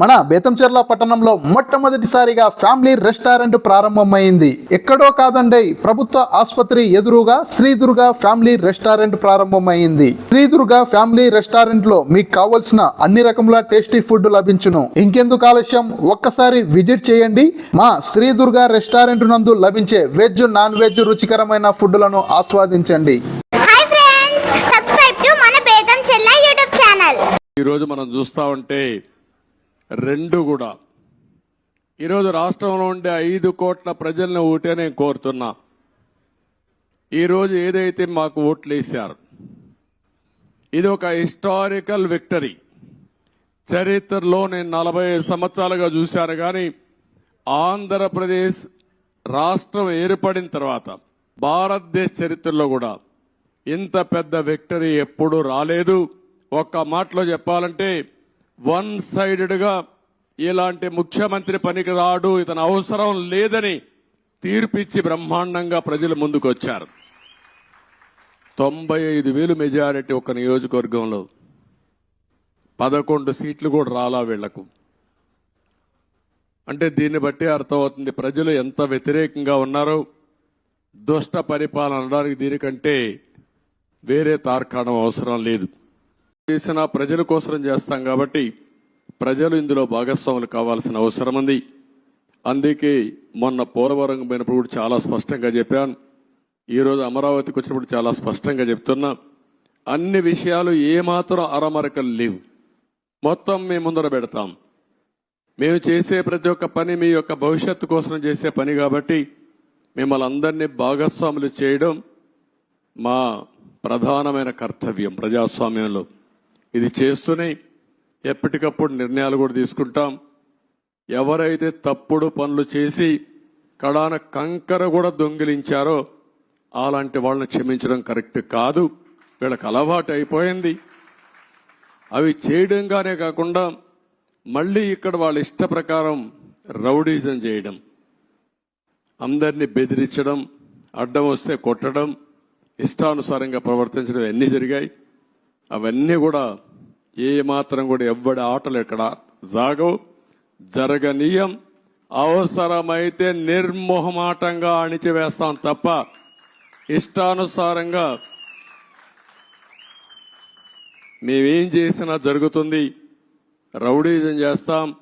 మన బేతంచెర్ల పట్టణంలో మొట్టమొదటిసారిగా ఫ్యామిలీ రెస్టారెంట్ ప్రారంభమైంది. ఎక్కడో కాదండి ప్రభుత్వ ఆసుపత్రి ఎదురుగా శ్రీదుర్గ ఫ్యామిలీ రెస్టారెంట్ ప్రారంభమైంది. శ్రీదుర్గ ఫ్యామిలీ రెస్టారెంట్లో మీకు కావలసిన అన్ని రకముల టేస్టీ ఫుడ్ లభించును. ఇంకెందుకు ఆలస్యం? ఒక్కసారి విజిట్ చేయండి. మా శ్రీదుర్గ రెస్టారెంట్ నందు లభించే వెజ్ నాన్ వెజ్ రుచికరమైన ఫుడ్లను ఆస్వాదించండి. హాయ్ ఫ్రెండ్స్ సబ్స్క్రైబ్ టు మన బేగం చెల్ల యూట్యూబ్ ఛానల్. ఈరోజు మనం చూస్తా ఉంటే రెండు కూడా. ఈరోజు రాష్ట్రంలో ఉండే ఐదు కోట్ల ప్రజలను ఓటే నేను కోరుతున్నా. ఈరోజు ఏదైతే మాకు ఓట్లు వేశారు ఇది ఒక హిస్టారికల్ విక్టరీ. చరిత్రలో నేను నలభై ఐదు సంవత్సరాలుగా చూశాను కానీ ఆంధ్రప్రదేశ్ రాష్ట్రం ఏర్పడిన తర్వాత భారతదేశ చరిత్రలో కూడా ఇంత పెద్ద విక్టరీ ఎప్పుడూ రాలేదు. ఒక్క మాటలో చెప్పాలంటే వన్ సైడెడ్గా ఇలాంటి ముఖ్యమంత్రి పనికి రాడు ఇతను అవసరం లేదని తీర్పిచ్చి బ్రహ్మాండంగా ప్రజలు ముందుకు వచ్చారు తొంభై ఐదు వేలు మెజారిటీ ఒక నియోజకవర్గంలో. పదకొండు సీట్లు కూడా రాలా వీళ్ళకు. అంటే దీన్ని బట్టి అర్థమవుతుంది ప్రజలు ఎంత వ్యతిరేకంగా ఉన్నారో దుష్ట పరిపాలన అనడానికి దీనికంటే వేరే తార్కాణం అవసరం లేదు. చేసిన ప్రజల కోసం చేస్తాం కాబట్టి ప్రజలు ఇందులో భాగస్వాములు కావాల్సిన అవసరం ఉంది. అందుకే మొన్న పోలవరం పోయినప్పుడు కూడా చాలా స్పష్టంగా చెప్పాను. ఈరోజు అమరావతికి వచ్చినప్పుడు చాలా స్పష్టంగా చెప్తున్నా. అన్ని విషయాలు ఏమాత్రం అరమరకలు లేవు. మొత్తం మేము ముందర పెడతాం. మేము చేసే ప్రతి ఒక్క పని మీ యొక్క భవిష్యత్తు కోసం చేసే పని కాబట్టి మిమ్మల్ని అందరినీ భాగస్వాములు చేయడం మా ప్రధానమైన కర్తవ్యం ప్రజాస్వామ్యంలో. ఇది చేస్తూనే ఎప్పటికప్పుడు నిర్ణయాలు కూడా తీసుకుంటాం. ఎవరైతే తప్పుడు పనులు చేసి కడాన కంకర కూడా దొంగిలించారో అలాంటి వాళ్ళని క్షమించడం కరెక్ట్ కాదు. వీళ్ళకి అలవాటు అయిపోయింది. అవి చేయడంగానే కాకుండా మళ్ళీ ఇక్కడ వాళ్ళ ఇష్ట ప్రకారం రౌడీజం చేయడం అందరినీ బెదిరించడం అడ్డం వస్తే కొట్టడం ఇష్టానుసారంగా ప్రవర్తించడం అన్నీ జరిగాయి. అవన్నీ కూడా ఏ మాత్రం కూడా ఎవ్వడి ఆటలు ఎక్కడ జాగవు జరగనీయం. అవసరమైతే నిర్మోహమాటంగా అణిచివేస్తాం తప్ప ఇష్టానుసారంగా మేమేం చేసినా జరుగుతుంది. రౌడీజం చేస్తాం.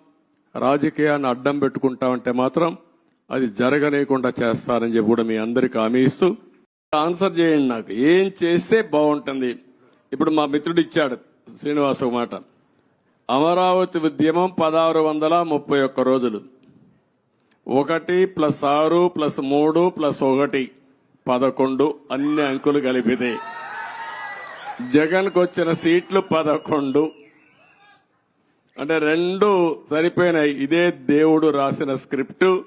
రాజకీయాన్ని అడ్డం పెట్టుకుంటామంటే మాత్రం అది జరగనేకుండా చేస్తారని చెప్పి కూడా మీ అందరికి హామీ ఇస్తూ ఆన్సర్ చేయండి నాకు. ఏం చేస్తే బాగుంటుంది? ఇప్పుడు మా మిత్రుడు ఇచ్చాడు శ్రీనివాస్ ఒక మాట. అమరావతి ఉద్యమం పదహారు వందల ముప్పై ఒక్క రోజులు. ఒకటి ప్లస్ ఆరు ప్లస్ మూడు ప్లస్ ఒకటి పదకొండు అన్ని అంకులు కలిపితే. జగన్కు వచ్చిన సీట్లు పదకొండు. అంటే రెండు సరిపోయినాయి. ఇదే దేవుడు రాసిన స్క్రిప్టు.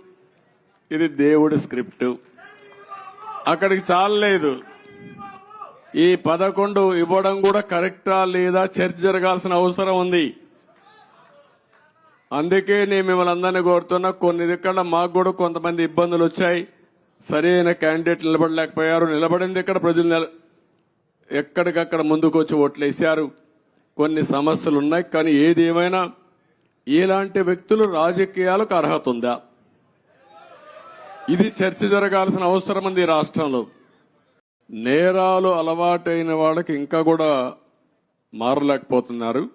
ఇది దేవుడి స్క్రిప్ట్. అక్కడికి చాలలేదు. ఈ పదకొండు ఇవ్వడం కూడా కరెక్టా లేదా చర్చ జరగాల్సిన అవసరం ఉంది. అందుకే నేను మిమ్మల్ని అందరినీ కోరుతున్నా కొన్ని ఇక్కడ మాకు కూడా కొంతమంది ఇబ్బందులు వచ్చాయి. సరైన క్యాండిడేట్ నిలబడలేకపోయారు. నిలబడింది ఇక్కడ ప్రజలు ఎక్కడికక్కడ ముందుకు వచ్చి ఓట్లేశారు. కొన్ని సమస్యలు ఉన్నాయి కానీ ఏది ఏమైనా ఇలాంటి వ్యక్తులు రాజకీయాలకు అర్హత ఉందా? ఇది చర్చ జరగాల్సిన అవసరం ఉంది రాష్ట్రంలో. నేరాలు అలవాటైన వాళ్ళకి ఇంకా కూడా మారలేకపోతున్నారు.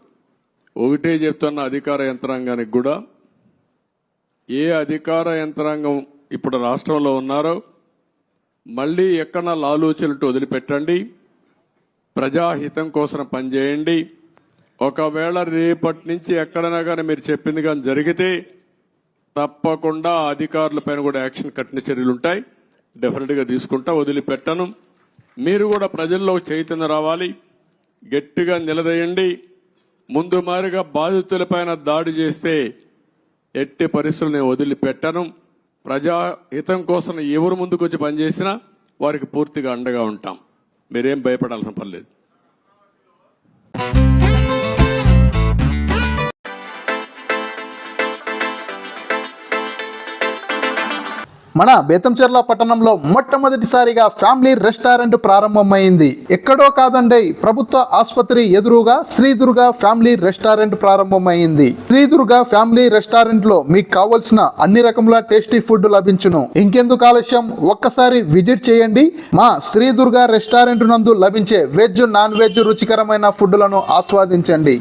ఒకటే చెప్తున్న అధికార యంత్రాంగానికి కూడా. ఏ అధికార యంత్రాంగం ఇప్పుడు రాష్ట్రంలో ఉన్నారో మళ్ళీ ఎక్కడ లాలూచలట్టు వదిలిపెట్టండి. ప్రజాహితం కోసం పనిచేయండి. ఒకవేళ రేపటి నుంచి ఎక్కడైనా కానీ మీరు చెప్పింది కానీ జరిగితే తప్పకుండా అధికారుల అధికారులపైన కూడా యాక్షన్ కఠిన చర్యలు ఉంటాయి డెఫినెట్గా తీసుకుంటా వదిలిపెట్టను. మీరు కూడా ప్రజల్లో చైతన్యం రావాలి. గట్టిగా నిలదీయండి. ముందు మారిగా బాధితులపైన దాడి చేస్తే ఎట్టి పరిస్థితులు నేను వదిలిపెట్టను. ప్రజాహితం కోసం ఎవరు ముందుకు వచ్చి పనిచేసినా వారికి పూర్తిగా అండగా ఉంటాం. మీరేం భయపడాల్సిన పని లేదు. మన బేతంచెర్ల పట్టణంలో మొట్టమొదటిసారిగా ఫ్యామిలీ రెస్టారెంట్ ప్రారంభమైంది. ఎక్కడో కాదండి ప్రభుత్వ ఆసుపత్రి ఎదురుగా శ్రీ దుర్గా ఫ్యామిలీ రెస్టారెంట్ ప్రారంభమైంది. శ్రీ దుర్గా ఫ్యామిలీ రెస్టారెంట్లో మీకు కావలసిన అన్ని రకముల టేస్టీ ఫుడ్ లభించును. ఇంకెందుకు ఆలస్యం? ఒక్కసారి విజిట్ చేయండి. మా శ్రీ దుర్గా రెస్టారెంట్ నందు లభించే వెజ్ నాన్ వెజ్ రుచికరమైన ఫుడ్లను ఆస్వాదించండి.